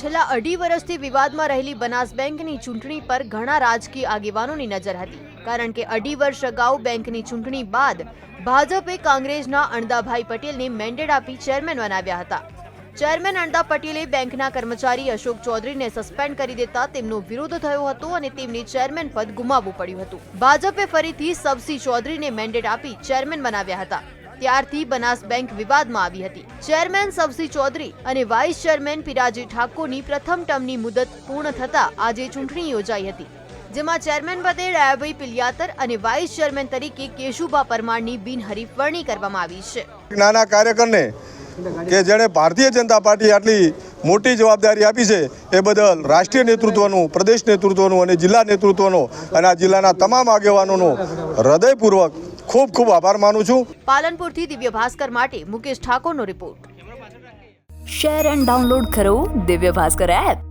છેલ્લા અઢી વર્ષથી વિવાદમાં રહેલી બનાસ બેંકની ચૂંટણી પર ઘણા રાજકીય આગેવાનોની નજર હતી. કારણ કે અઢી વર્ષ અગાઉ બેંકની ચૂંટણી બાદ ભાજપે કોંગ્રેસના અણદાભાઈ પટેલને મેન્ડેટ આપી ચેરમેન બનાવ્યા હતા. ચેરમેન અણદા પટેલે બેંકના કર્મચારી અશોક ચૌધરીને સસ્પેન્ડ કરી દેતા તેમનો વિરોધ થયો હતો અને તેમને ચેરમેન પદ ગુમાવવું પડ્યું હતું. ભાજપે ફરીથી સબસી ચૌધરીને મેન્ડેટ આપી ચેરમેન બનાવ્યા હતા. ત્યારથી બનાસ બેંક વિવાદમાં આવી હતી. ચેરમેન સવસી ચૌધરી અને વાઇસ ચેરમેન પિરાજી ઠાકોરની પ્રથમ ટર્મની મુદત પૂર્ણ થતા આજે ચૂંટણી યોજાઈ હતી, જેમાં ચેરમેન પદે ડાયાભાઈ પિલિયાતર અને વાઇસ ચેરમેન તરીકે કેશુભા પરમારની બિનહરીફ વરણી કરવામાં આવી છે. નાના કાર્યકરને કે જેણે ભારતીય જનતા પાર્ટી આટલી મોટી જવાબદારી આપી છે, એ બદલ રાષ્ટ્રીય નેતૃત્વનું, પ્રદેશ નેતૃત્વનું અને જિલ્લા નેતૃત્વનો અને આ જિલ્લાના તમામ આગેવાનોનો હૃદયપૂર્વક ખૂબ ખૂબ આભાર માનું છું. પાલનપુરથી દિવ્ય ભાસ્કર માટે મુકેશ ઠાકોરનો રિપોર્ટ. શેર એન્ડ ડાઉનલોડ કરો દિવ્ય ભાસ્કર એપ